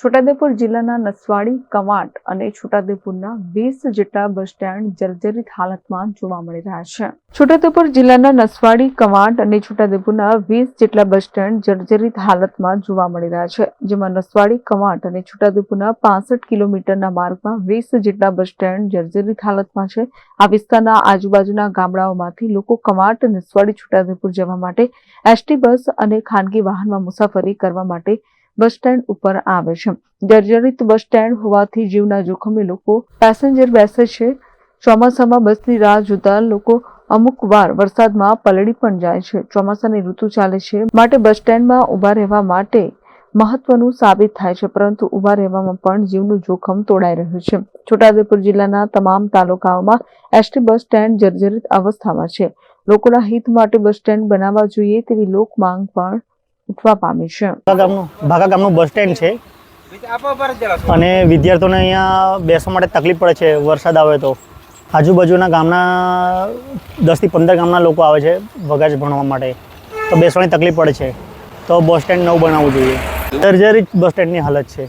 છોટાઉદેપુર જિલ્લાના નસવાડી, કવાંટ અને છોટાઉદેપુરના વીસ જેટલા બસ સ્ટેન્ડ જર્જરિત હાલતમાં જોવા મળી રહ્યા છે. છોટાઉદેપુર જિલ્લાના નસવાડી, કવાંટ અને છોટાઉદેપુરના વીસ જેટલા બસ સ્ટેન્ડ જર્જરિત હાલતમાં જોવા મળી રહ્યા છે, જેમાં નસવાડી, કવાંટ અને છોટાઉદેપુરના પાસઠ કિલોમીટરના માર્ગમાં વીસ જેટલા બસ સ્ટેન્ડ જર્જરિત હાલતમાં છે. આ વિસ્તારના આજુબાજુના ગામડાઓમાંથી લોકો કવાંટ, નસવાડી, છોટાઉદેપુર જવા માટે એસટી બસ અને ખાનગી વાહનમાં મુસાફરી કરવા માટે બસ સ્ટેન્ડ ઉપર આવે છે. જર્જરિત બસ સ્ટેન્ડ હોવાથી જીવના જોખમે લોકો પેસેન્જર બેસે છે. ચોમાસામાં બસની રાહ જોતા લોકો અમુક વાર વરસાદમાં પલળી પણ જાય છે. ચોમાસાની ઋતુ ચાલે છે. માટે બસ સ્ટેન્ડમાં ઊભા રહેવા માટે મહત્વનું સાબિત થાય છે. પરંતુ ઊભા રહેવામાં પણ જીવનું જોખમ તોડાઈ રહ્યું છે. છોટાઉદેપુર જિલ્લાના તમામ તાલુકાઓમાં એસટી બસ સ્ટેન્ડ જર્જરિત અવસ્થામાં છે. લોકોના હિત માટે બસ સ્ટેન્ડ બનાવવા જોઈએ તેવી લોક માંગ પણ ઉઠવા પામી છે. ભાગા ગામનું બસ સ્ટેન્ડ છે. અને વિદ્યાર્થીઓને અહીંયા બેસવા માટે તકલીફ પડે છે, વરસાદ આવે તો. આજુબાજુના ગામના દસથી પંદર ગામના લોકો આવે છે, વગાજ ભણવા માટે. તો બેસવાની તકલીફ પડે છે. તો બસ સ્ટેન્ડ નવું બનાવવું જોઈએ. સર્જરી બસ સ્ટેન્ડની હાલત છે.